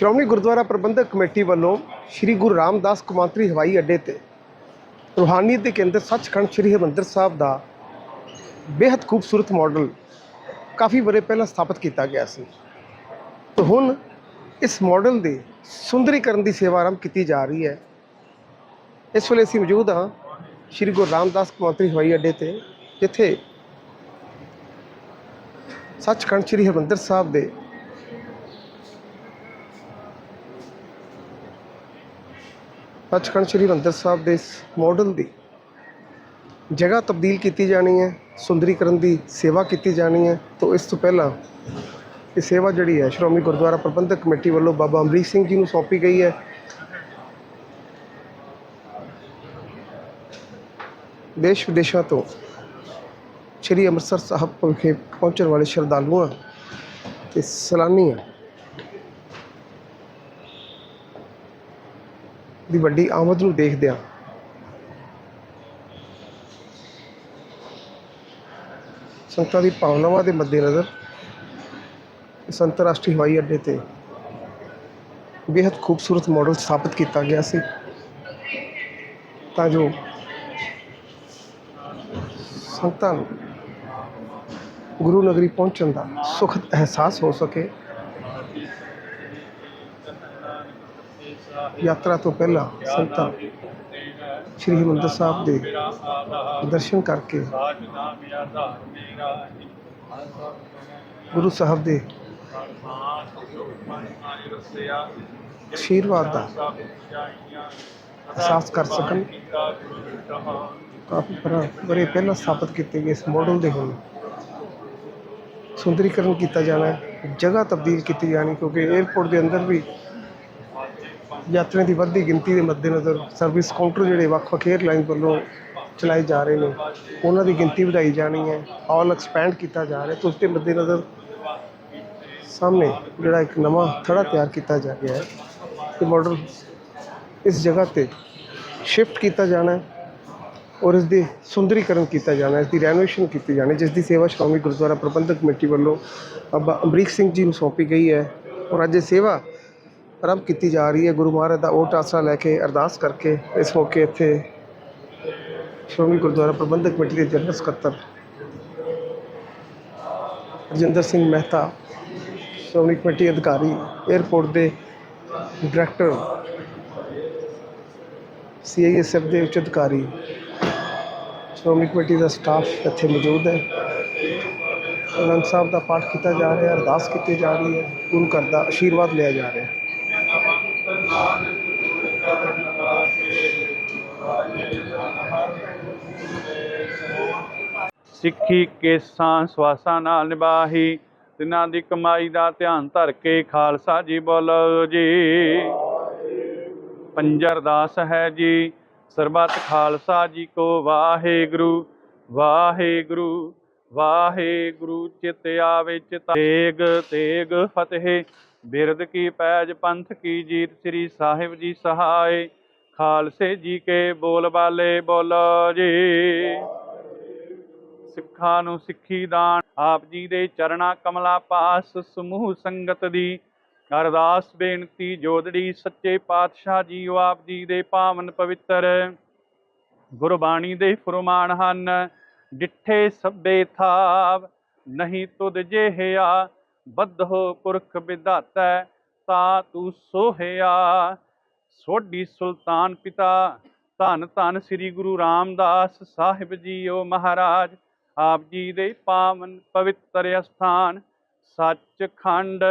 ਸ਼੍ਰੋਮਣੀ ਗੁਰਦੁਆਰਾ ਪ੍ਰਬੰਧਕ committee ਵੱਲੋਂ ਸ੍ਰੀ ਗੁਰੂ ਰਾਮਦਾਸ ਕੌਮਾਂਤਰੀ ਹਵਾਈ ਅੱਡੇ ਤੇ ਰੂਹਾਨੀਅਤ ਦੇ ਕੇਂਦਰ ਸੱਚਖੰਡ ਸ੍ਰੀ ਹਰਿਮੰਦਰ ਸਾਹਿਬ ਦਾ ਬੇहद ਖੂਬਸੂਰਤ ਮਾਡਲ ਕਾਫੀ ਬਰੇ ਪਹਿਲਾਂ ਸਥਾਪਿਤ ਕੀਤਾ ਗਿਆ ਸੀ। ਤੇ ਹੁਣ ਇਸ ਮਾਡਲ ਦੇ ਸੁੰਦਰੀਕਰਨ ਦੀ ਸੇਵਾ ਆਰੰਭ ਕੀਤੀ ਜਾ ਰਹੀ ਹੈ। ਇਸ ਵੇਲੇ ਅਸੀਂ ਮੌਜੂਦ ਹਾਂ ਸ੍ਰੀ ਗੁਰੂ ਰਾਮਦਾਸ ਕੌਮਾਂਤਰੀ ਹਵਾਈ ਅੱਡੇ ਤੇ, ਜਿੱਥੇ ਸੱਚਖੰਡ ਸ੍ਰੀ ਹਰਿਮੰਦਰ ਸਾਹਿਬ ਦੇ ਸੱਚਖੰਡ ਸ੍ਰੀ ਹਰਿਮੰਦਰ ਸਾਹਿਬ ਦੇ ਇਸ ਮਾਡਲ ਦੀ ਜਗ੍ਹਾ ਤਬਦੀਲ ਕੀਤੀ ਜਾਣੀ ਹੈ, ਸੁੰਦਰੀਕਰਨ ਦੀ ਸੇਵਾ ਕੀਤੀ ਜਾਣੀ ਹੈ, ਤੋਂ ਇਸ ਤੋਂ ਪਹਿਲਾਂ ਇਹ ਸੇਵਾ ਜਿਹੜੀ ਹੈ, ਸ਼੍ਰੋਮਣੀ ਗੁਰਦੁਆਰਾ ਪ੍ਰਬੰਧਕ ਕਮੇਟੀ ਵੱਲੋਂ ਬਾਬਾ ਅਮਰੀਕ ਸਿੰਘ ਜੀ ਨੂੰ ਸੌਂਪੀ ਗਈ ਹੈ। ਦੇਸ਼ ਵਿਦੇਸ਼ਾਂ ਤੋਂ ਸ੍ਰੀ ਅੰਮ੍ਰਿਤਸਰ ਸਾਹਿਬ ਵਿਖੇ ਪਹੁੰਚਣ ਵਾਲੇ ਸ਼ਰਧਾਲੂਆਂ ਤੇ ਸੈਲਾਨੀਆਂ ਦੀ ਵੱਡੀ ਆਮਦ ਨੂੰ ਦੇਖਦਿਆਂ ਸੰਗਤਾਂ ਦੀ ਭਾਵਨਾਵਾਂ ਦੇ ਮੱਦੇਨਜ਼ਰ ਇਸ ਅੰਤਰਰਾਸ਼ਟਰੀ ਹਵਾਈ ਅੱਡੇ ਤੇ ਬੇहद ਖੂਬਸੂਰਤ ਮਾਡਲ ਸਥਾਪਿਤ ਕੀਤਾ ਗਿਆ ਸੀ। ਤਾਂ ਜੋ ਸੰਗਤਾਂ ਨੂੰ ਗੁਰੂ ਨਗਰੀ ਪਹੁੰਚਣ ਦਾ ਸੁਖਦ ਅਹਿਸਾਸ ਹੋ ਸਕੇ। ਯਾਤਰਾ ਤੋਂ ਪਹਿਲਾਂ ਸੰਤਾਂ ਸ਼੍ਰੀ ਹਰਿਮੰਦਰ ਸਾਹਿਬ ਦੇ ਦਰਸ਼ਨ ਕਰਕੇ ਗੁਰੂ ਸਾਹਿਬ ਦੇ ਆਸ਼ੀਰਵਾਦ ਦਾ ਅਹਿਸਾਸ ਕਰ ਸਕਣ। ਕਾਫੀ ਬੜਾ ਬੜੇ ਪਹਿਲਾਂ ਸਥਾਪਿਤ ਕੀਤੇ ਗਏ ਇਸ ਮਾਡਲ ਦੇ ਹੁਣ ਸੁੰਦਰੀਕਰਨ ਕੀਤਾ ਜਾਣਾ ਹੈ। ਜਗ੍ਹਾ ਤਬਦੀਲ ਕੀਤੀ ਜਾਣੀ ਕਿਉਂਕਿ 에ਅਰਪੋਰਟ ਦੇ ਅੰਦਰ ਵੀ ਯਾਤਰੀਆਂ ਦੀ ਵੱਧਦੀ ਗਿਣਤੀ ਦੇ ਮੱਦੇਨਜ਼ਰ ਸਰਵਿਸ ਕਾਊਂਟਰ ਜਿਹੜੇ ਵੱਖ-ਵੱਖ ਏਅਰਲਾਈਨ ਵੱਲੋਂ ਚਲਾਏ ਜਾ ਰਹੇ ਨੇ, ਉਹਨਾਂ ਦੀ ਗਿਣਤੀ ਵਧਾਈ ਜਾਣੀ ਹੈ ਹਾਲ ਐਕਸਪੈਂਡ ਕੀਤਾ ਜਾ ਰਿਹਾ ਤੇ ਉਸ ਦੇ ਮੱਦੇਨਜ਼ਰ ਸਾਹਮਣੇ ਜਿਹੜਾ ਇੱਕ ਨਵਾਂ ਥੜਾ ਤਿਆਰ ਕੀਤਾ ਜਾ ਰਿਹਾ ਹੈ ਇਹ ਮਾਡਲ ਇਸ ਜਗ੍ਹਾ ਤੇ ਸ਼ਿਫਟ ਕੀਤਾ ਜਾਣਾ ਹੈ ਔਰ ਇਸ ਦੀ ਸੁੰਦਰੀਕਰਨ ਕੀਤਾ ਜਾਣਾ ਇਸ ਦੀ ਰੈਨੋਵੇਸ਼ਨ ਕੀਤੀ ਜਾਣੀ ਜਿਸ ਦੀ ਸੇਵਾ ਸ਼੍ਰੋਮਣੀ ਗੁਰਦੁਆਰਾ ਪ੍ਰਬੰਧਕ ਕਮੇਟੀ ਵੱਲੋਂ ਬਾਬਾ ਅਮਰੀਕ ਸਿੰਘ ਜੀ ਨੂੰ ਸੌਂਪੀ ਗਈ ਹੈ ਔਰ ਅੱਜ ਇਹ ਸੇਵਾ ਆਰੰਭ ਕੀਤੀ ਜਾ ਰਹੀ ਹੈ। ਗੁਰੂ ਮਹਾਰਾਜ ਦਾ ਓਟ ਆਸਰਾ ਲੈ ਕੇ ਅਰਦਾਸ ਕਰਕੇ ਇਸ ਮੌਕੇ ਇੱਥੇ ਸ਼੍ਰੋਮਣੀ ਗੁਰਦੁਆਰਾ ਪ੍ਰਬੰਧਕ ਕਮੇਟੀ ਦੇ ਜਨਰਲ ਸਕੱਤਰ ਰਜਿੰਦਰ ਸਿੰਘ ਮਹਿਤਾ, ਸ਼੍ਰੋਮਣੀ ਕਮੇਟੀ ਅਧਿਕਾਰੀ 에ਅਰਪੋਰਟ ਦੇ ਡਾਇਰੈਕਟਰ, ਸੀਆਈਐਸਐਫ ਦੇ ਉੱਚ ਅਧਿਕਾਰੀ, ਸ਼੍ਰੋਮਣੀ ਕਮੇਟੀ ਦਾ ਸਟਾਫ ਇੱਥੇ ਮੌਜੂਦ ਹੈ। ਅਨੰਦ ਸਾਹਿਬ ਦਾ ਪਾਠ ਕੀਤਾ ਜਾ ਰਿਹਾ, ਅਰਦਾਸ ਕੀਤੀ ਜਾ ਰਹੀ ਹੈ। ਗੁਰੂ ਘਰ ਦਾ ਆਸ਼ੀਰਵਾਦ ਲਿਆ ਜਾ ਰਿਹਾ। ਹੈ ਸਿੱਖੀ ਕੇਸਾਂ ਸਵਾਸਾਂ ਨਾਲ ਨਿਭਾਹੀ, ਤਿਨਾਂ ਦੀ ਕਮਾਈ ਦਾ ਧਿਆਨ ਧਰ ਕੇ ਖਾਲਸਾ ਜੀ ਬੋਲੋ ਜੀ। ਪੰਜਰ ਦਾਸ ਹੈ ਜੀ, ਸਰਬੱਤ ਖਾਲਸਾ ਜੀ ਕੋ ਵਾਹਿਗੁਰੂ ਵਾਹਿਗੁਰੂ ਵਾਹਿਗੁਰੂ ਚਿਤ ਆਵੇ ਚਿਤ ਤੇਗ ਤੇਗ ਫਤਿਹ ਬਿਰਦ ਕੀ ਪੈਜ ਪੰਥ ਕੀ ਜੀਤ ਸ੍ਰੀ ਸਾਹਿਬ ਜੀ ਸਹਾਇ ਖਾਲਸੇ ਜੀ ਕੇ ਬੋਲ ਬਾਲੇ ਬੋਲੋ ਜੀ। ਸਿੱਖਾਂ ਨੂੰ ਸਿੱਖੀ ਦਾਨ, ਆਪ ਜੀ ਦੇ ਚਰਣਾ ਕਮਲਾ ਪਾਸ, ਸਮੂਹ ਸੰਗਤ ਦੀ ਅਰਦਾਸ ਬੇਨਤੀ, ਜੋਦੜੀ ਸੱਚੇ ਪਾਤਸ਼ਾਹ ਜੀਓ ਆਪ ਜੀ ਦੇ ਪਾਵਨ ਪਵਿੱਤਰ। ਗੁਰਬਾਣੀ ਦੇ ਫਰਮਾਨ ਹਨ, ਡਿੱਠੇ ਸਭੇ ਥਾਵ, ਨਹੀਂ ਤੁਧ ਜਿਹਿਆ ਬੱਧੋ ਪੁਰਖ ਵਿਧਾਤੈ ਤਾ ਤੂੰ ਸੋਹਿਆ। ਸੋਢੀ ਸੁਲਤਾਨ ਪਿਤਾ, ਧੰਨ ਧੰਨ ਸ੍ਰੀ ਗੁਰੂ ਰਾਮਦਾਸ ਸਾਹਿਬ ਜੀਓ ਮਹਾਰਾਜ ਆਪ ਜੀ ਦੇ ਪਾਵਨ ਪਵਿੱਤਰ ਅਸਥਾਨ, ਸੱਚਖੰਡ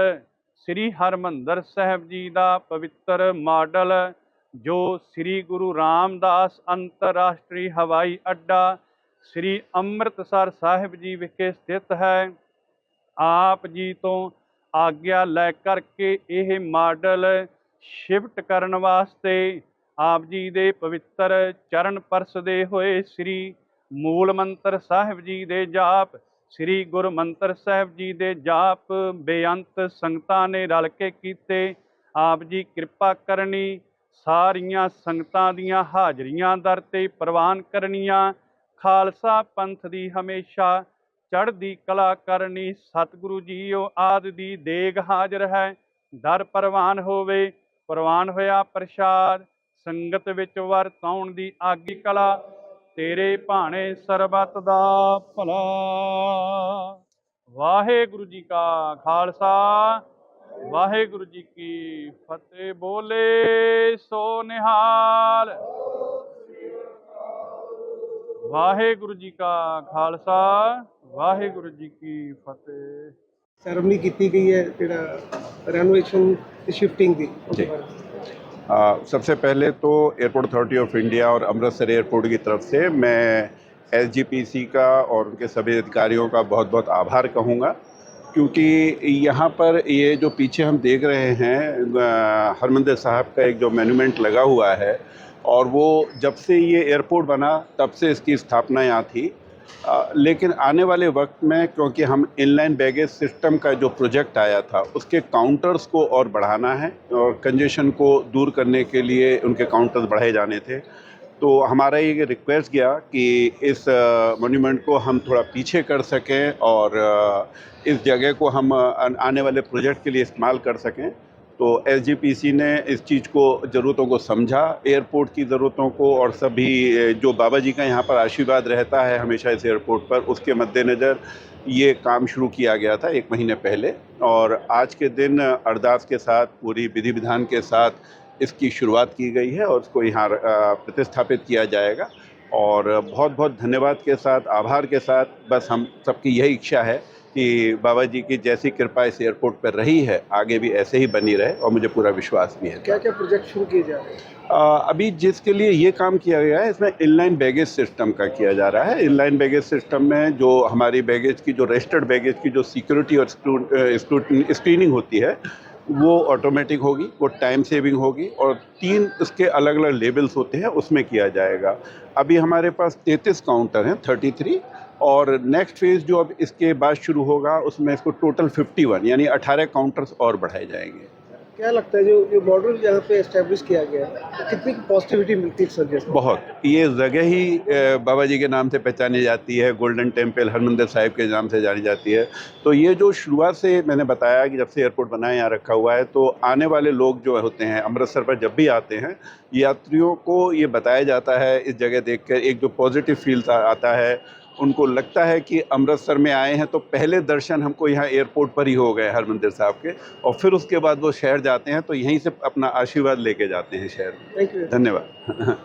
ਸ੍ਰੀ ਹਰਮੰਦਰ ਸਾਹਿਬ ਜੀ ਦਾ ਪਵਿੱਤਰ ਮਾਡਲ, ਜੋ ਸ੍ਰੀ ਗੁਰੂ ਰਾਮਦਾਸ ਅੰਤਰਰਾਸ਼ਟਰੀ ਹਵਾਈ ਅੱਡਾ ਸ੍ਰੀ ਅੰਮ੍ਰਿਤਸਰ ਸਾਹਿਬ ਜੀ ਵਿਖੇ ਸਥਿਤ ਹੈ। ਆਪ ਜੀ ਤੋਂ ਆਗਿਆ ਲੈ ਕਰਕੇ ਇਹ ਮਾਡਲ ਸ਼ਿਫਟ ਕਰਨ ਵਾਸਤੇ ਆਪ ਜੀ ਦੇ ਪਵਿੱਤਰ ਚਰਨ ਪਰਸਦੇ ਹੋਏ ਸ੍ਰੀ ਮੂਲ ਮੰਤਰ ਸਾਹਿਬ ਜੀ ਦੇ ਜਾਪ, ਸ੍ਰੀ ਗੁਰ ਮੰਤਰ ਸਾਹਿਬ ਜੀ ਦੇ ਜਾਪ, ਬੇਅੰਤ ਸੰਗਤਾਂ ਨੇ ਰਲ ਕੇ ਕੀਤੇ, ਆਪ ਜੀ ਕਿਰਪਾ ਕਰਨੀ, ਸਾਰੀਆਂ ਸੰਗਤਾਂ ਦੀਆਂ ਹਾਜ਼ਰੀਆਂ ਦਰ ਤੇ ਪ੍ਰਵਾਨ ਕਰਨੀਆਂ, ਖਾਲਸਾ ਪੰਥ ਦੀ ਹਮੇਸ਼ਾ ਚੜ੍ਹਦੀ ਕਲਾ ਕਰਨੀ, ਸਤਿਗੁਰੂ ਜੀਓ ਆਦ ਦੀ ਦੇਗ ਹਾਜ਼ਰ ਹੈ, ਦਰ ਪ੍ਰਵਾਨ ਹੋਵੇ, ਪ੍ਰਵਾਨ ਹੋਇਆ ਪ੍ਰਸ਼ਾਦ, ਸੰਗਤ ਵਿੱਚ ਵਰਤਾਉਣ ਦੀ ਆਗੀ ਕਲਾ ਤੇਰੇ ਭਾਣੇ ਸਰਬਤ ਦਾ ਭਲਾ। ਵਾਹਿਗੁਰੂ ਜੀ ਕਾ ਖਾਲਸਾ ਵਾਹਿਗੁਰੂ ਜੀ ਕੀ ਫਤਿਹ। ਬੋਲੇ ਸੋ ਨਿਹਾਲ। ਵਾਹਿਗੁਰੂ ਜੀ ਕਾ ਖਾਲਸਾ ਵਾਹਿਗੁਰੂ ਜੀ ਕੀ ਫਤਿਹ। ਸੈਰਮਨੀ ਕੀਤੀ ਗਈ ਹੈ ਜਿਹੜਾ ਰੈਨੋਵੇਸ਼ਨ ਤੇ ਸ਼ਿਫਟਿੰਗ ਦੀ। आ, सबसे पहले तो एयरपोर्ट अथॉरिटी ऑफ़ इंडिया और अमृतसर एयरपोर्ट की तरफ़ से मैं एसजीपीसी का और उनके सभी अधिकारियों का बहुत बहुत आभार कहूँगा क्योंकि यहाँ पर ये जो पीछे हम देख रहे हैं हरमंदिर साहब का एक जो मोन्यूमेंट लगा हुआ है और वो जब से ये एयरपोर्ट बना तब से इसकी स्थापना यहाँ थी। लेकिन आने वाले वक्त में, क्योंकि हम इनलाइन बैगेज सिस्टम का जो प्रोजेक्ट आया था, उसके काउंटर्स को और बढ़ाना है और कंजेशन को दूर करने के लिए उनके काउंटर्स बढ़ाए जाने थे। तो हमारा ये रिक्वेस्ट गया कि इस मोन्यूमेंट को हम थोड़ा पीछे कर सकें और इस जगह को हम आने वाले प्रोजेक्ट के लिए इस्तेमाल कर सकें। तो एस ने इस चीज़ को ज़रूरतों को समझा, एयरपोर्ट की ज़रूरतों को और सभी जो बाबा जी का यहाँ पर आशीर्वाद रहता है हमेशा इस एयरपोर्ट पर, उसके मद्देनज़र ये काम शुरू किया गया था एक महीने पहले। और आज के दिन अरदास के साथ, पूरी विधि विधान के साथ इसकी शुरुआत की गई है और उसको यहाँ प्रतिस्थापित किया जाएगा। और बहुत बहुत धन्यवाद के साथ, आभार के साथ, बस हम सबकी यही इच्छा है कि बाबा जी की जैसी कृपा इस एयरपोर्ट पर रही है आगे भी ऐसे ही बनी रहे और मुझे पूरा विश्वास भी है। क्या क्या प्रोजेक्ट शुरू किए जा रहे हैं? अभी जिसके लिए ये काम किया गया है इसमें इनलाइन बैगेज सिस्टम का किया जा रहा है। इनलाइन बैगेज सिस्टम में जो हमारी बैगेज की जो रजिस्टर्ड बैगेज की जो सिक्योरिटी और स्क्रीनिंग होती है वो ऑटोमेटिक होगी वो टाइम सेविंग होगी और तीन उसके अलग अलग लेवल्स होते हैं उसमें किया जाएगा। अभी हमारे पास तैंतीस काउंटर हैं थर्टी थ्री और नेक्स्ट फ़ेज़ जो अब इसके बाद शुरू होगा उसमें इसको टोटल फिफ्टी वन यानी अठारह काउंटर्स और बढ़ाए जाएँगे। क्या लगता है जो जो मॉडल यहाँ पे इस्टेब्लिश किया गया है कितनी पॉजिटिविटी मिलती है में? बहुत। ये जगह ही बाबा जी के नाम से पहचानी जाती है गोल्डन टेंपल हरमंदिर साहिब के नाम से जानी जाती है। तो ये जो शुरुआत से मैंने बताया कि जब से एयरपोर्ट बना है यहाँ रखा हुआ है तो आने वाले लोग जो होते हैं अमृतसर पर जब भी आते हैं यात्रियों को ये बताया जाता है इस जगह देखकर एक जो पॉजिटिव फील आता है उनको लगता है कि अमृतसर में आए हैं तो पहले दर्शन हमको यहाँ एयरपोर्ट पर ही हो गए हरमंदिर साहब के और फिर उसके बाद वो शहर जाते हैं तो यहीं से अपना आशीर्वाद लेके जाते हैं शहर में धन्यवाद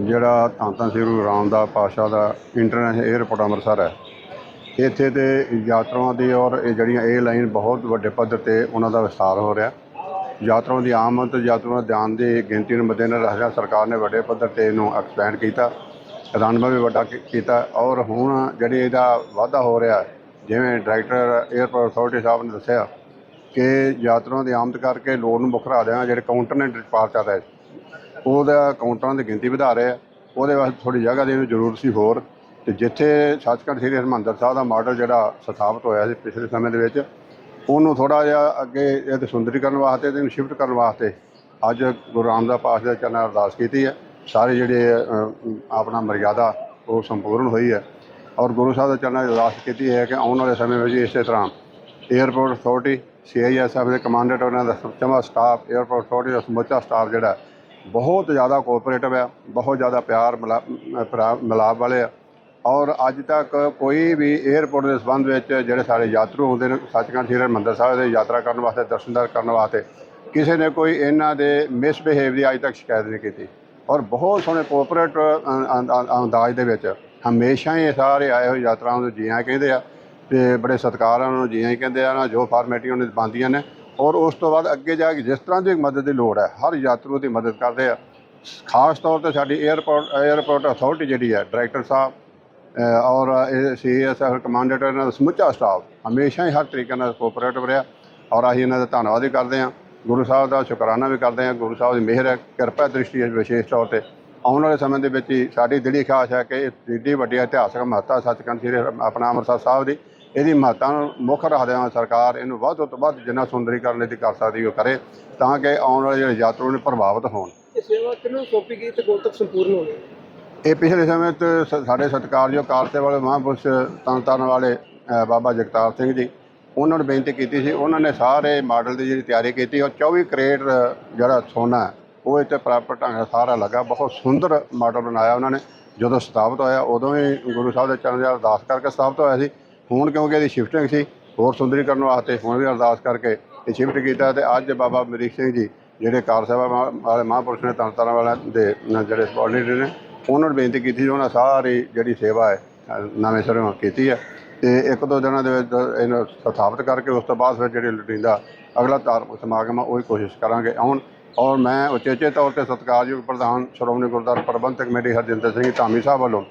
ਜਿਹੜਾ ਤਾਂ ਤਾਂ ਸ੍ਰੀ ਗੁਰੂ ਰਾਮਦਾਸ ਪਾਸ਼ਾ ਦਾ ਇੰਟਰਨੈਸ਼ਨਲ 에ਅਰਪੋਰਟ ਅੰਮ੍ਰਿਤਸਰ ਹੈ ਇੱਥੇ ਤੇ ਯਾਤਰਾਵਾਂ ਦੀ ਔਰ ਇਹ ਜਿਹੜੀਆਂ 에ਅਰਲਾਈਨ ਬਹੁਤ ਵੱਡੇ ਪੱਧਰ ਤੇ ਉਹਨਾਂ ਦਾ ਵਿਸਤਾਰ ਹੋ ਰਿਹਾ ਯਾਤਰਾਵਾਂ ਦੀ ਆਮਦ ਤੇ ਯਾਤਰਾਵਾਂ ਦੇ ਦੀ ਗਿਣਤੀ ਨੂੰ ਮੱਦੇਨਜ਼ਰ ਰੱਖਦਿਆਂ ਸਰਕਾਰ ਨੇ ਵੱਡੇ ਪੱਧਰ ਤੇ ਇਹਨੂੰ ਐਕਸਪੈਂਡ ਕੀਤਾ। ਰਨਵਾ ਵੀ ਵੱਡਾ ਕੀਤਾ ਔਰ ਹੁਣ ਜਿਹੜੇ ਇਹਦਾ ਵਾਧਾ ਹੋ ਰਿਹਾ, ਜਿਵੇਂ ਡਾਇਰੈਕਟਰ 에ਅਰਪੋਰਟ ਅਥਾਰਟੀ ਸਾਹਿਬ ਨੇ ਦੱਸਿਆ ਕਿ ਯਾਤਰਾਵਾਂ ਦੀ ਆਮਦ ਕਰਕੇ ਲੋੜ ਨੂੰ ਮੁੱਖ ਰੱਖਦਿਆਂ ਜਿਹੜੇ ਕਾਊਂਟਰ ਨੇ ਡਿਪਾਰਚਰ ਹੈ ਉਹਦਾ ਕਾਊਂਟਰਾਂ ਦੀ ਗਿਣਤੀ ਵਧਾ ਰਿਹਾ ਉਹਦੇ ਵਾਸਤੇ ਥੋੜੀ ਜਗ੍ਹਾ ਦੀ ਇਹਨੂੰ ਜ਼ਰੂਰਤ ਸੀ ਹੋਰ। ਤੇ ਜਿੱਥੇ ਸੱਚਖੰਡ ਸ੍ਰੀ ਹਰਿਮੰਦਰ ਸਾਹਿਬ ਦਾ ਮਾਡਲ ਜਿਹੜਾ ਸਥਾਪਿਤ ਹੋਇਆ ਸੀ ਪਿਛਲੇ ਸਮੇਂ ਦੇ ਵਿੱਚ ਉਹਨੂੰ ਥੋੜਾ ਜਿਹਾ ਅੱਗੇ ਇਹਦੇ ਸੁੰਦਰੀਕਰਨ ਵਾਸਤੇ ਤੇ ਇਹਨੂੰ ਸ਼ਿਫਟ ਕਰਨ ਵਾਸਤੇ ਅੱਜ ਗੁਰੂ ਰਾਮਦਾਸ ਪਾਤਸ਼ਾਹ ਦੇ ਚਰਨਾਂ ਅਰਦਾਸ ਕੀਤੀ ਹੈ। ਸਾਰੇ ਜਿਹੜੇ ਆਪਣਾ ਮਰਿਆਦਾ ਉਹ ਸੰਪੂਰਨ ਹੋਈ ਹੈ। ਔਰ ਗੁਰੂ ਸਾਹਿਬ ਦੇ ਚਰਨਾਂ ਅਰਦਾਸ ਕੀਤੀ ਹੈ ਕਿ ਆਉਣ ਵਾਲੇ ਸਮੇਂ ਵਿੱਚ ਇਸੇ ਤਰ੍ਹਾਂ 에ਅਰਪੋਰਟ ਅਥਾਰਟੀ ਸੀਆਈਐਸਐਫ ਦੇ ਕਮਾਂਡਰ ਉਹਨਾਂ ਦਾ ਸਮੁੱਚਾ ਸਟਾਫ 에ਅਰਪੋਰਟ ਅਥਾਰਟੀ ਦਾ ਸਮੁੱਚਾ ਸਟਾਫ ਜਿਹੜਾ ਬਹੁਤ ਜ਼ਿਆਦਾ ਕੋਆਪਰੇਟਿਵ ਆ ਬਹੁਤ ਜ਼ਿਆਦਾ ਪਿਆਰ ਮਿਲਾ- ਮਿਲਾਪ ਵਾਲੇ ਆ। ਔਰ ਅੱਜ ਤੱਕ ਕੋਈ ਵੀ 에ਅਰਪੋਰਟ ਦੇ ਸੰਬੰਧ ਵਿੱਚ ਜਿਹੜੇ ਸਾਡੇ ਯਾਤਰੂ ਹੁੰਦੇ ਨੇ, ਸੱਚਖੰਡ ਸ੍ਰੀ ਹਰਿਮੰਦਰ ਸਾਹਿਬ ਦੇ ਯਾਤਰਾ ਕਰਨ ਵਾਸਤੇ ਦਰਸ਼ਨਦਾਰ ਕਰਨ ਵਾਸਤੇ, ਕਿਸੇ ਨੇ ਕੋਈ ਇਹਨਾਂ ਦੇ ਮਿਸਬਿਹੇਵ ਦੀ ਅੱਜ ਤੱਕ ਸ਼ਿਕਾਇਤ ਨਹੀਂ ਕੀਤੀ। ਔਰ ਬਹੁਤ ਸੋਹਣੇ ਕੋਆਪਰੇਟ ਅੰਦਾਜ਼ ਦੇ ਵਿੱਚ ਹਮੇਸ਼ਾ ਹੀ ਸਾਰੇ ਆਏ ਹੋਏ ਯਾਤਰਾਵਾਂ ਨੂੰ ਜੀਆਂ ਕਹਿੰਦੇ ਆ ਤੇ ਬੜੇ ਸਤਿਕਾਰ ਉਹਨਾਂ ਨੂੰ ਜੀਆਂ ਹੀ ਕਹਿੰਦੇ ਆ ਨਾ, ਜੋ ਫਾਰਮੈਲਟੀਆਂ ਉਹਨਾਂ ਦੀ ਬੰਦੀਆਂ ਨੇ। ਔਰ ਉਸ ਤੋਂ ਬਾਅਦ ਅੱਗੇ ਜਾ ਕੇ ਜਿਸ ਤਰ੍ਹਾਂ ਦੀ ਮਦਦ ਦੀ ਲੋੜ ਹੈ, ਹਰ ਯਾਤਰੂ ਦੀ ਮਦਦ ਕਰਦੇ ਆ। ਖਾਸ ਤੌਰ ਤੇ ਸਾਡੀ 에ਅਰਪੋਰਟ 에ਅਰਪੋਰਟ ਅਥਾਰਟੀ ਜਿਹੜੀ ਹੈ ਡਾਇਰੈਕਟਰ ਸਾਹਿਬ ਔਰ ਇਹ ਸੀਐਸਐਫ ਕਮਾਂਡਰ ਇਹਨਾਂ ਦਾ ਸਮੁੱਚਾ ਸਟਾਫ, ਹਮੇਸ਼ਾ ਹੀ ਹਰ ਤਰੀਕੇ ਨਾਲ ਕੋਆਪਰੇਟਿਵ ਰਿਹਾ, ਔਰ ਅਸੀਂ ਇਹਨਾਂ ਦਾ ਧੰਨਵਾਦ ਵੀ ਕਰਦੇ ਹਾਂ। ਗੁਰੂ ਸਾਹਿਬ ਦਾ ਸ਼ੁਕਰਾਨਾ ਵੀ ਕਰਦੇ ਹਾਂ, ਗੁਰੂ ਸਾਹਿਬ ਦੀ ਮਿਹਰ ਹੈ, ਕਿਰਪਾ ਦ੍ਰਿਸ਼ਟੀ ਹੈ ਵਿਸ਼ੇਸ਼ ਤੌਰ ਤੇ। ਆਉਣ ਵਾਲੇ ਸਮੇਂ ਦੇ ਵਿੱਚ ਹੀ ਸਾਡੀ ਦਿਲੀ ਖਾਸ ਹੈ ਕਿ ਇਹ ਵੱਡੀ ਇਤਿਹਾਸਕ ਮਹੱਤਤਾ ਸੱਚਖੰਡ ਸ੍ਰੀ ਆਪਣਾ ਅੰਮ੍ਰਿਤਸਰ ਸਾਹਿਬ ਦੀ, ਇਹਦੀ ਮਹੱਤਤਾ ਨੂੰ ਮੁੱਖ ਰੱਖਦਿਆਂ ਹੋਇਆ ਸਰਕਾਰ ਇਹਨੂੰ ਵੱਧ ਤੋਂ ਵੱਧ ਜਿੰਨਾ ਸੁੰਦਰੀਕਰਨ ਦੀ ਕਰ ਸਕਦੀ ਉਹ ਕਰੇ, ਤਾਂ ਕਿ ਆਉਣ ਵਾਲੇ ਜਿਹੜੇ ਯਾਤਰੂ ਨੇ ਪ੍ਰਭਾਵਿਤ ਹੋਣ। ਇਹ ਸੇਵਾ ਕਿਹਨੂੰ ਸੌਂਪੀ ਗਈ ਤੇ ਕਦੋਂ ਤੱਕ ਸੰਪੂਰਨ ਹੋਣੀ ਇਹ ਪਿਛਲੇ ਸਮੇਂ 'ਚ ਸ- ਸਾਡੇ ਸਤਿਕਾਰਯੋਗ ਕਾਰਸੇ ਵਾਲੇ ਮਹਾਂਪੁਰਸ਼ ਤਨ ਤਨ ਵਾਲੇ ਬਾਬਾ ਜਗਤਾਰ ਸਿੰਘ ਜੀ ਉਹਨਾਂ ਨੂੰ ਬੇਨਤੀ ਕੀਤੀ ਸੀ ਉਹਨਾਂ ਨੇ ਸਾਰੇ ਮਾਡਲ ਦੀ ਜਿਹੜੀ ਤਿਆਰੀ ਕੀਤੀ ਔਰ 24 ਕਰੇਟ ਜਿਹੜਾ ਸੋਨਾ ਹੈ, ਉਹ ਇੱਥੇ ਪ੍ਰਾਪਤ ਢੰਗ ਨਾਲ ਸਾਰਾ ਲੱਗਾ ਬਹੁਤ ਸੁੰਦਰ ਮਾਡਲ ਬਣਾਇਆ ਉਹਨਾਂ ਨੇ ਜਦੋਂ ਸਥਾਪਿਤ ਹੋਇਆ ਉਦੋਂ ਹੀ ਗੁਰੂ ਸਾਹਿਬ ਦੇ ਚਰਨਾਂ 'ਚ ਅਰਦਾਸ ਕਰਕੇ ਸਥਾਪਿਤ ਹੋਇਆ ਸੀ ਹੁਣ ਕਿਉਂਕਿ ਇਹਦੀ ਸ਼ਿਫਟਿੰਗ ਸੀ ਹੋਰ ਸੁੰਦਰੀਕਰਨ ਵਾਸਤੇ ਹੁਣ ਵੀ ਅਰਦਾਸ ਕਰਕੇ ਇਹ ਸ਼ਿਫਟ ਕੀਤਾ ਤੇ ਅੱਜ ਬਾਬਾ ਅਮਰੀਕ ਸਿੰਘ ਜੀ ਜਿਹੜੇ ਕਾਰ ਸਭਾ ਮਹਾ- ਵਾਲੇ ਮਹਾਂਪੁਰਸ਼ ਨੇ ਤਨ ਤਨ ਵਾਲਿਆਂ ਦੇ ਜਿਹੜੇ ਸਪੋਰਟੀਟਰ ਨੇ ਉਹਨਾਂ ਨੂੰ ਬੇਨਤੀ ਕੀਤੀ ਉਹਨਾਂ ਸਾਰੀ ਜਿਹੜੀ ਸੇਵਾ ਹੈ ਨਵੇਂ ਸਿਰੋਂ ਕੀਤੀ ਹੈ। ਤੇ ਇੱਕ ਦੋ ਦਿਨਾਂ ਦੇ ਵਿੱਚ ਇਹਨੂੰ ਸਥਾਪਿਤ ਕਰਕੇ ਉਸ ਤੋਂ ਬਾਅਦ ਫਿਰ ਜਿਹੜੇ ਲੋੜੀਂਦਾ ਅਗਲਾ ਧਾਰਮਿਕ ਸਮਾਗਮ ਆ, ਉਹ ਹੀ ਕੋਸ਼ਿਸ਼ ਕਰਾਂਗੇ ਆਉਣ। ਔਰ ਮੈਂ ਉਚੇਚੇ ਤੌਰ ਤੇ ਸਤਿਕਾਰਯੋਗ ਪ੍ਰਧਾਨ ਸ਼੍ਰੋਮਣੀ ਗੁਰਦੁਆਰਾ ਪ੍ਰਬੰਧਕ ਕਮੇਟੀ ਹਰਜਿੰਦਰ ਸਿੰਘ ਧਾਮੀ ਸਾਹਿਬ ਵੱਲੋਂ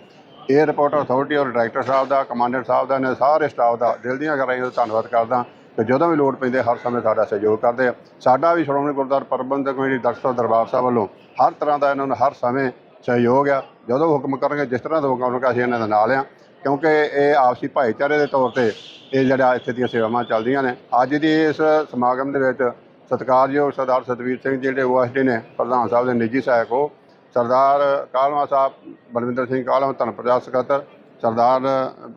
ਏਅਰਪੋਰਟ ਅਥਾਰਟੀ ਔਰ ਡਾਇਰੈਕਟਰ ਸਾਹਿਬ ਦਾ ਕਮਾਂਡਰ ਸਾਹਿਬ ਦਾ ਨੇ ਸਾਰੇ ਸਟਾਫ ਦਾ ਦਿਲ ਦੀਆਂ ਗਹਿਰਾਈਆਂ ਤੋਂ ਧੰਨਵਾਦ ਕਰਦਾ। ਕਿ ਜਦੋਂ ਵੀ ਲੋੜ ਪੈਂਦੇ ਹਰ ਸਮੇਂ ਸਾਡਾ ਸਹਿਯੋਗ ਕਰਦੇ ਆ। ਸਾਡਾ ਵੀ ਸ਼੍ਰੋਮਣੀ ਗੁਰਦੁਆਰਾ ਪ੍ਰਬੰਧਕ ਕਮੇਟੀ ਦਰਸ਼ਕ ਦਰਬਾਰ ਸਾਹਿਬ ਵੱਲੋਂ ਹਰ ਤਰ੍ਹਾਂ ਦਾ ਇਹਨਾਂ ਨੂੰ ਹਰ ਸਮੇਂ ਸਹਿਯੋਗ ਆ। ਜਦੋਂ ਹੁਕਮ ਕਰਨਗੇ, ਜਿਸ ਤਰ੍ਹਾਂ ਦੇ ਹੁਕਮ ਕਰਨਗੇ, ਅਸੀਂ ਇਹਨਾਂ ਦੇ ਨਾਲ ਆ। ਕਿਉਂਕਿ ਇਹ ਆਪਸੀ ਭਾਈਚਾਰੇ ਦੇ ਤੌਰ ਤੇ ਇਹ ਜਿਹੜਾ ਇੱਥੇ ਦੀਆਂ ਸੇਵਾਵਾਂ ਚੱਲਦੀਆਂ ਨੇ। ਅੱਜ ਦੀ ਇਸ ਸਮਾਗਮ ਦੇ ਵਿੱਚ ਸਤਿਕਾਰਯੋਗ ਸਰਦਾਰ ਸਤਵੀਰ ਸਿੰਘ ਜਿਹੜੇ ਓਐਸਡੀ ਨੇ, ਪ੍ਰਧਾਨ ਸਾਹਿਬ ਦੇ ਨਿੱਜੀ ਸਹਾਇਕ ਹੋ ਸਰਦਾਰ ਕਾਲਵਾ ਸਾਹਿਬ, ਬਲਵਿੰਦਰ ਸਿੰਘ ਕਾਲਵਾ ਧੰਨ ਪ੍ਰਚਾਰ ਸਕੱਤਰ, ਸਰਦਾਰ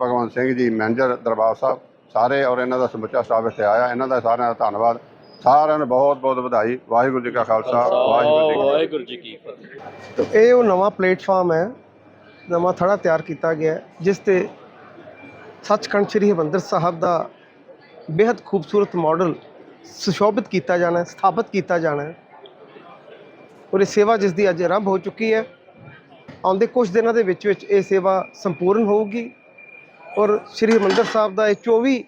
ਭਗਵੰਤ ਸਿੰਘ ਜੀ, ਮੈਨੇਜਰ ਦਰਬਾਰ ਸਾਹਿਬ, ਸਾਰੇ ਔਰ ਇਹਨਾਂ ਦਾ ਸਮੁੱਚਾ ਸਟਾਫ ਇੱਥੇ ਆਇਆ। ਇਹਨਾਂ ਦਾ ਸਾਰਿਆਂ ਦਾ ਧੰਨਵਾਦ। ਸਾਰਿਆਂ ਨੂੰ ਬਹੁਤ ਬਹੁਤ ਵਧਾਈ ਵਾਹਿਗੁਰੂ ਜੀ ਕਾ ਖਾਲਸਾ ਵਾਹਿਗੁਰੂ ਜੀ ਕੀ ਫਤਿਹ। ਵਾਹਿਗੁਰੂ ਜੀ ਕੀ ਫਤਿਹ। ਤਾਂ ਇਹ ਉਹ ਨਵਾਂ ਪਲੇਟਫਾਰਮ ਹੈ ਨਵਾਂ ਥੜਾ ਤਿਆਰ ਕੀਤਾ ਗਿਆ ਜਿਸ ਤੇ ਸੱਚਖੰਡ ਸ੍ਰੀ ਹਰਿਮੰਦਰ ਸਾਹਿਬ ਦਾ ਬੇहद ਖੂਬਸੂਰਤ ਮਾਡਲ ਸੁਸ਼ੋਭਿਤ ਕੀਤਾ ਜਾਣਾ ਹੈ ਸਥਾਪਿਤ ਕੀਤਾ ਜਾਣਾ ਹੈ। ਔਰ ਇਹ ਸੇਵਾ ਜਿਸ ਦੀ ਅੱਜ ਆਰੰਭ ਹੋ ਚੁੱਕੀ ਹੈ ਆਉਂਦੇ ਕੁਝ ਦਿਨਾਂ ਦੇ ਵਿੱਚ ਵਿੱਚ ਇਹ ਸੇਵਾ ਸੰਪੂਰਨ ਹੋਊਗੀ। ਔਰ ਸ੍ਰੀ ਹਰਿਮੰਦਰ ਸਾਹਿਬ ਦਾ ਇਹ 24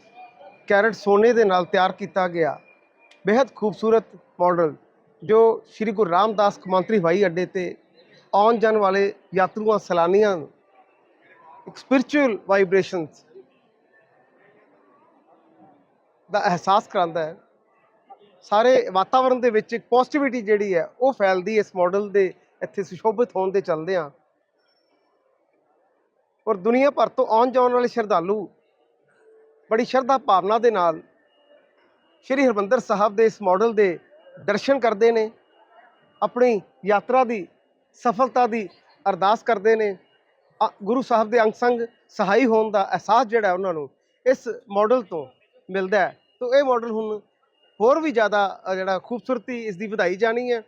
ਕੈਰਟ ਸੋਨੇ ਦੇ ਨਾਲ ਤਿਆਰ ਕੀਤਾ ਗਿਆ। ਬੇहद ਖੂਬਸੂਰਤ ਮਾਡਲ ਜੋ ਸ੍ਰੀ ਗੁਰੂ ਰਾਮਦਾਸ ਕੌਮਾਂਤਰੀ ਹਵਾਈ ਅੱਡੇ ਤੇ ਆਉਣ ਜਾਣ ਵਾਲੇ ਯਾਤਰੂਆਂ ਸੈਲਾਨੀਆਂ ਨੂੰ ਇੱਕ ਸਪਿਰਚੁਅਲ ਵਾਈਬ੍ਰੇਸ਼ਨਸ ਦਾ ਅਹਿਸਾਸ ਕਰਾਉਂਦਾ ਹੈ ਸਾਰੇ ਵਾਤਾਵਰਣ ਦੇ ਵਿੱਚ ਇੱਕ ਪੋਜ਼ਿਟਿਵਿਟੀ ਜਿਹੜੀ ਹੈ ਉਹ ਫੈਲਦੀ ਇਸ ਮਾਡਲ ਦੇ ਇੱਥੇ ਸੁਸ਼ੋਭਿਤ ਹੋਣ ਦੇ ਚੱਲਦੇ ਆ ਔਰ ਦੁਨੀਆ ਭਰ ਤੋਂ ਆਉਣ ਜਾਣ ਵਾਲੇ ਸ਼ਰਧਾਲੂ ਬੜੀ ਸ਼ਰਧਾ ਭਾਵਨਾ ਦੇ ਨਾਲ ਸ਼੍ਰੀ ਹਰਮੰਦਰ ਸਾਹਿਬ ਦੇ ਇਸ ਮਾਡਲ ਦੇ ਦਰਸ਼ਨ ਕਰਦੇ ਨੇ, ਆਪਣੀ ਯਾਤਰਾ ਦੀ ਸਫਲਤਾ ਦੀ ਅਰਦਾਸ ਕਰਦੇ ਨੇ, ਅ- ਗੁਰੂ ਸਾਹਿਬ ਦੇ ਅੰਗ ਸੰਗ ਸਹਾਈ ਹੋਣ ਦਾ ਅਹਿਸਾਸ ਜਿਹੜਾ ਉਹਨਾਂ ਨੂੰ ਇਸ ਮਾਡਲ ਤੋਂ ਮਿਲਦਾ ਹੈ। ਤਾਂ ਇਹ ਮਾਡਲ ਹੁਣ ਹੋਰ ਵੀ ਜ਼ਿਆਦਾ ਜਿਹੜਾ ਖੂਬਸੂਰਤੀ ਇਸ ਦੀ ਵਧਾਈ ਜਾਣੀ ਹੈ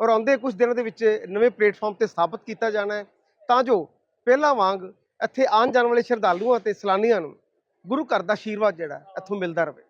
ਔਰ ਆਉਂਦੇ ਕੁਝ ਦਿਨਾਂ ਦੇ ਵਿੱਚ ਨਵੇਂ ਪਲੇਟਫਾਰਮ ਤੇ ਸਥਾਪਿਤ ਕੀਤਾ ਜਾਣਾ ਹੈ। ਤਾਂ ਜੋ ਪਹਿਲਾਂ ਵਾਂਗ ਇੱਥੇ ਆਉਣ ਜਾਣ ਵਾਲੇ ਸ਼ਰਧਾਲੂਆਂ ਤੇ ਸੈਲਾਨੀਆਂ ਨੂੰ ਗੁਰੂ ਘਰ ਦਾ ਆਸ਼ੀਰਵਾਦ ਜਿਹੜਾ ਇੱਥੋਂ ਮਿਲਦਾ ਰਹੇ।